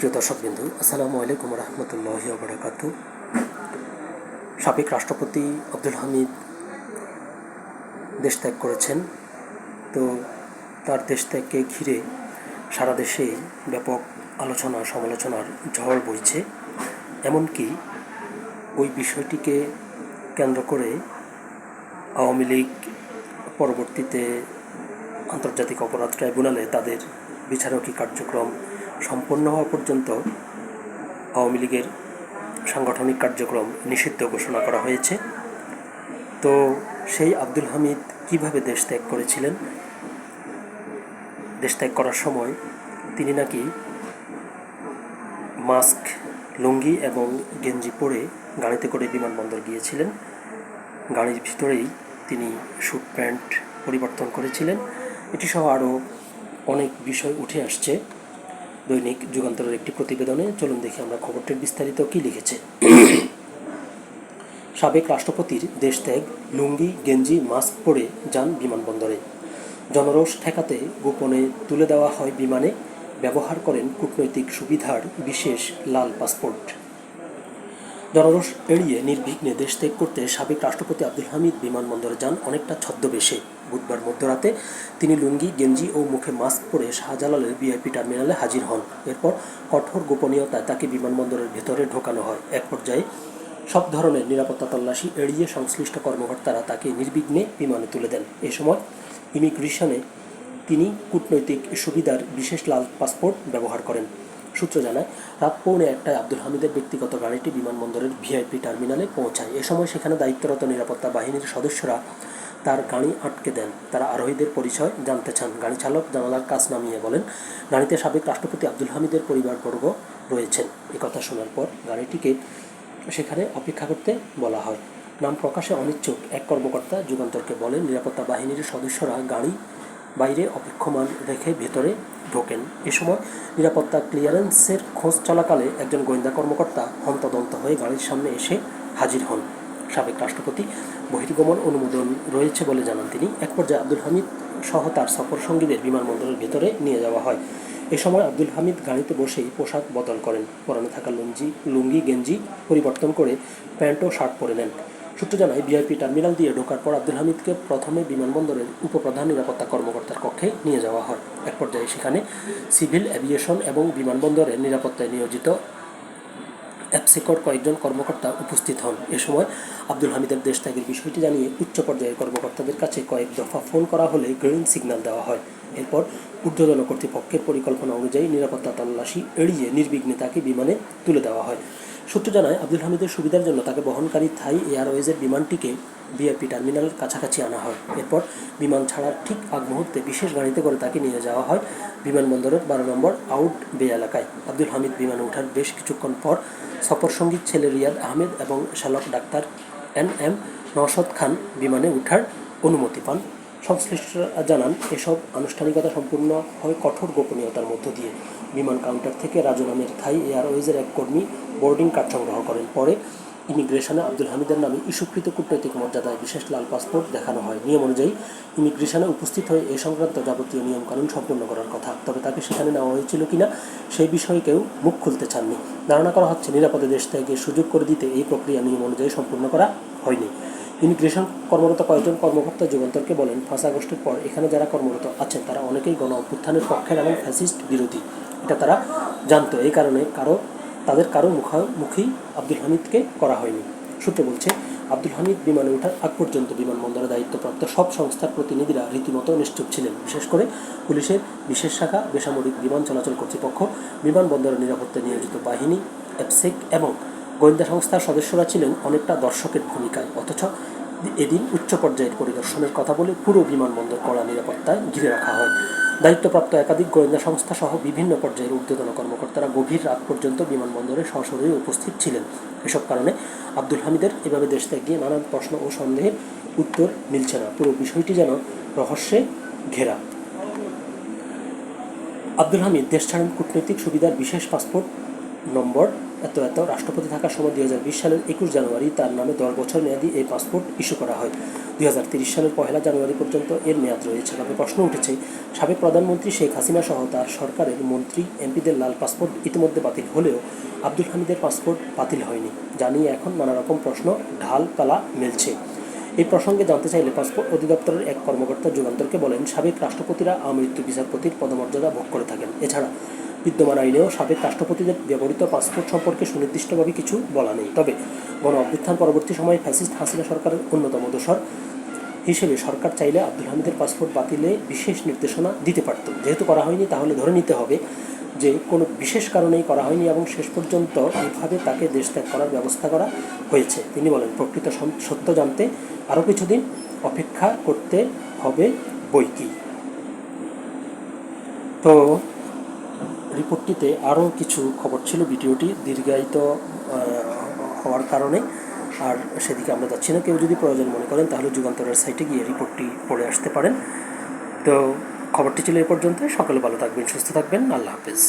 প্রিয় দর্শকবিন্দু, আসসালামু আলাইকুম রহমতুল্লাহ বরাকাত সাবেক রাষ্ট্রপতি আব্দুল হামিদ দেশ ত্যাগ করেছেন। তো তার দেশ ত্যাগকে ঘিরে সারা দেশে ব্যাপক আলোচনা, সমালোচনার ঝড় বইছে। এমনকি ওই বিষয়টিকে কেন্দ্র করে আওয়ামী লীগ পরবর্তীতে আন্তর্জাতিক অপরাধ ট্রাইব্যুনালে তাদের বিচারকী কার্যক্রম সম্পন্ন হওয়া পর্যন্ত আওয়ামী লীগের সাংগঠনিক কার্যক্রম নিষিদ্ধ ঘোষণা করা হয়েছে। তো সেই আব্দুল হামিদ কীভাবে দেশ ত্যাগ করেছিলেন? দেশ ত্যাগ করার সময় তিনি নাকি মাস্ক, লুঙ্গি এবং গেঞ্জি পরে গাড়িতে করে বিমানবন্দর গিয়েছিলেন। গাড়ির ভিতরেই তিনি স্যুট প্যান্ট পরিবর্তন করেছিলেন। এটি সহ আরও অনেক বিষয় উঠে আসছে। দৈনিক যুগান্তরের একটি প্রতিবেদনে চলুন দেখি আমরা খবরটির বিস্তারিত কী লিখেছে। সাবেক রাষ্ট্রপতির দেশ ত্যাগ লুঙ্গি, গেঞ্জি, মাস্ক পরে যান বিমানবন্দরে। জনরোষ ঠেকাতে গোপনে তুলে দেওয়া হয় বিমানে, ব্যবহার করেন কূটনৈতিক সুবিধার বিশেষ লাল পাসপোর্ট। জনরোষ এড়িয়ে নির্বিঘ্নে দেশ ত্যাগ করতে সাবেক রাষ্ট্রপতি আব্দুল হামিদ বিমানবন্দরে যান অনেকটা ছদ্মবেশে। বুধবার মধ্যরাতে তিনি লুঙ্গি, গেঞ্জি ও মুখে মাস্ক পরে শাহজালালের ভিআইপি টার্মিনালে হাজির হন। এরপর কঠোর গোপনীয়তায় তাকে বিমানবন্দরের ভেতরে ঢোকানো হয়। এক পর্যায়ে সব ধরনের নিরাপত্তা তল্লাশি এড়িয়ে সংশ্লিষ্ট কর্মকর্তারা তাকে নির্বিঘ্নে বিমানে তুলে দেন। এ সময় ইমিগ্রেশনে তিনি কূটনৈতিক সুবিধার বিশেষ লাল পাসপোর্ট ব্যবহার করেন। সূত্র জানায় রাত পৌনে একটায় আব্দুল হামিদের ব্যক্তিগত গাড়িটি বিমানবন্দরের ভিআইপি টার্মিনালে পৌঁছায়। এ সময় সেখানে দায়িত্বরত নিরাপত্তা বাহিনীর সদস্যরা তার গাড়ি আটকে দেন। তারা আরোহীদের পরিচয় জানতে চান। গাড়ি চালক জানালার কাজ নামিয়ে বলেন, গাড়িতে সাবেক রাষ্ট্রপতি আব্দুল হামিদের পরিবারবর্গ রয়েছেন। কথা শোনার পর গাড়িটিকে সেখানে অপেক্ষা করতে বলা হয়। নাম প্রকাশে অনিচ্ছুক। এক কর্মকর্তা যুগান্তরকে বলেন, নিরাপত্তা বাহিনীর সদস্যরা গাড়ি বাইরে অপেক্ষমান রেখে ভেতরে ঢোকেন। এ সময় নিরাপত্তা ক্লিয়ারেন্সের খোঁজ চলাকালে একজন গোয়েন্দা কর্মকর্তা হন্তদন্ত হয়ে গাড়ির সামনে এসে হাজির হন। সাবেক রাষ্ট্রপতি বহির্গমন অনুমোদন রয়েছে বলে জানান তিনি। এক পর্যায়ে আব্দুল হামিদ সহ তার সফর সঙ্গীদের বিমানবন্দরের ভেতরে নিয়ে যাওয়া হয়। এ সময় আব্দুল হামিদ গাড়িতে বসেই পোশাক বদল করেন। পরনে থাকা লুঙ্গি লুঙ্গি, গেঞ্জি পরিবর্তন করে প্যান্ট ও শার্ট পরে নেন। সূত্র জানায়, ভিআইপি টার্মিনাল দিয়ে ঢোকার পর আব্দুল হামিদকে প্রথমে বিমানবন্দরের উপপ্রধান নিরাপত্তা কর্মকর্তার কক্ষে নিয়ে যাওয়া হয়। এক পর্যায়ে সেখানে সিভিল অ্যাভিয়েশন এবং বিমানবন্দরের নিরাপত্তায় নিয়োজিত অ্যাপসিকর কয়েকজন কর্মকর্তা উপস্থিত হন। এ সময় আব্দুল হামিদের দেশ ত্যাগের বিষয়টি জানিয়ে উচ্চ পর্যায়ের কর্মকর্তাদের কাছে কয়েক দফা ফোন করা হলে গ্রিন সিগন্যাল দেওয়া হয়। এরপর ঊর্ধ্বতন কর্তৃপক্ষের পরিকল্পনা অনুযায়ী নিরাপত্তা তল্লাশি এড়িয়ে নির্বিঘ্নে তাকে বিমানে তুলে দেওয়া হয়। সূত্র জানায়, আব্দুল হামিদের সুবিধার জন্য তাকে বহনকারী থাই এয়ারওয়েজের বিমানটিকে ভিআইপি টার্মিনালের কাছাকাছি আনা হয়। এরপর বিমান ছাড়ার ঠিক আগ মুহূর্তে বিশেষ গাড়িতে করে তাকে নিয়ে যাওয়া হয় বিমানবন্দরের বারো নম্বর আউট বে এলাকায়। আব্দুল হামিদ বিমানে ওঠার বেশ কিছুক্ষণ পর সফর সংগীত ছেলে রিয়াদ আহমেদ এবং শালক doctor N M Naushad Khan বিমানে ওঠার অনুমতি পান। সংশ্লিষ্টরা জানান, এসব আনুষ্ঠানিকতা সম্পূর্ণ হয় কঠোর গোপনীয়তার মধ্য দিয়ে। বিমান কাউন্টার থেকে রাজু নামের থাই এয়ারওয়েজের এক কর্মী বোর্ডিং কার্ড সংগ্রহ করেন। পরে ইমিগ্রেশনে আব্দুল হামিদের নামে ইস্যুকৃত কূটনৈতিক মর্যাদায় বিশেষ লাল পাসপোর্ট দেখানো হয়। নিয়ম অনুযায়ী, ইমিগ্রেশনে উপস্থিত হয়ে এ সংক্রান্ত যাবতীয় নিয়মকানুন সম্পূর্ণ করার কথা। তবে তাকে সেখানে নেওয়া হয়েছিল কিনা সেই বিষয়ে কেউ মুখ খুলতে চাননি। ধারণা করা হচ্ছে, নিরাপদে দেশ থেকে সুযোগ করে দিতে এই প্রক্রিয়া নিয়ম অনুযায়ী সম্পূর্ণ করা হয়নি। ইমিগ্রেশন কর্মরত কয়েকজন কর্মকর্তা যুগান্তরকে বলেন, পাঁচ আগস্টের পর এখানে যারা কর্মরত আছেন, তারা অনেকেই গণ অভ্যুত্থানের পক্ষের এবং ফ্যাসিস্ট বিরোধী। এটা তারা জানতো। এই কারণে কারও, তাদের কারও মুখোমুখি আব্দুল হামিদকে করা হয়নি। সূত্র বলছে, আব্দুল হামিদ বিমানে ওঠার আগ পর্যন্ত বিমানবন্দরে দায়িত্বপ্রাপ্ত সব সংস্থার প্রতিনিধিরা রীতিমতো নিশ্চুপ ছিলেন। বিশেষ করে পুলিশের বিশেষ শাখা, বেসামরিক বিমান চলাচল কর্তৃপক্ষ, বিমানবন্দরের নিরাপত্তায় নিয়োজিত বাহিনী, এফসেক এবং গোয়েন্দা সংস্থার সদস্যরা ছিলেন অনেকটা দর্শকের ভূমিকায়, অথচ এদিন উচ্চ পর্যায়ের পরিদর্শনের কথা বলে পুরো বিমানবন্দর কড়া নিরাপত্তায় ঘিরে রাখা হয়। দায়িত্বপ্রাপ্ত একাধিক গোয়েন্দা সংস্থা সহ বিভিন্ন পর্যায়ের ঊর্ধ্বতন কর্মকর্তারা গভীর রাত পর্যন্ত বিমানবন্দরে সশরীরে উপস্থিত ছিলেন। এসব কারণে আব্দুল হামিদের এভাবে দেশ ত্যাগ গিয়ে নানান প্রশ্ন ও সন্দেহের উত্তর মিলছে না। পুরো বিষয়টি যেন রহস্যে ঘেরা। আব্দুল হামিদ, দেশ ছাড়েন কূটনৈতিক সুবিধার বিশেষ পাসপোর্ট নম্বর এত এত রাষ্ট্রপতি থাকার সময় দুই হাজার বিশ সালের একুশ জানুয়ারি তার নামে দশ বছর মেয়াদী এই পাসপোর্ট ইস্যু করা হয়। দুই হাজার তিরিশ সালের পহেলা জানুয়ারি পর্যন্ত এর মেয়াদ রয়েছে। তবে প্রশ্ন উঠেছে, সাবেক প্রধানমন্ত্রী শেখ হাসিনা সহ তার সরকারের মন্ত্রী, এমপিদের লাল পাসপোর্ট ইতিমধ্যে বাতিল হলেও আব্দুল হামিদের পাসপোর্ট বাতিল হয়নি। জানিয়ে এখন নানা রকম প্রশ্ন, ঢাল পালা মেলছে। এই প্রসঙ্গে জানতে চাইলে পাসপোর্ট অধিদপ্তরের এক কর্মকর্তা যুগান্তরকে বলেন, সাবেক রাষ্ট্রপতিরা আমৃত্যু বিচারপতির পদমর্যাদা ভোগ করে থাকেন। এছাড়া বিদ্যমান আইনেও সাবেক রাষ্ট্রপতিদের ব্যবহৃত পাসপোর্ট সম্পর্কে সুনির্দিষ্টভাবে কিছু বলা নেই। তবে গণ অভ্যুত্থান পরবর্তী সময়ে ফ্যাসিস্ট হাসিনা সরকারের অন্যতম দোসর হিসেবে সরকার চাইলে আব্দুল হামিদের পাসপোর্ট বাতিলে বিশেষ নির্দেশনা দিতে পারত। যেহেতু করা হয়নি, তাহলে ধরে নিতে হবে যে কোনো বিশেষ কারণেই করা হয়নি এবং শেষ পর্যন্ত এইভাবে তাকে দেশ ত্যাগ করার ব্যবস্থা করা হয়েছে। তিনি বলেন, প্রকৃত সত্য জানতে আরও কিছুদিন অপেক্ষা করতে হবে বই কি তো রিপোর্টটিতে আরও কিছু খবর ছিল। ভিডিওটি দীর্ঘায়িত হওয়ার কারণে। আর সেদিকে আমরা যাচ্ছি না। কেউ যদি প্রয়োজন মনে করেন, তাহলে যুগান্তরের সাইটে গিয়ে রিপোর্টটি পড়ে আসতে পারেন। তো খবরটি ছিল এ পর্যন্ত সকলে ভালো থাকবেন, সুস্থ থাকবেন। আল্লাহ হাফেজ।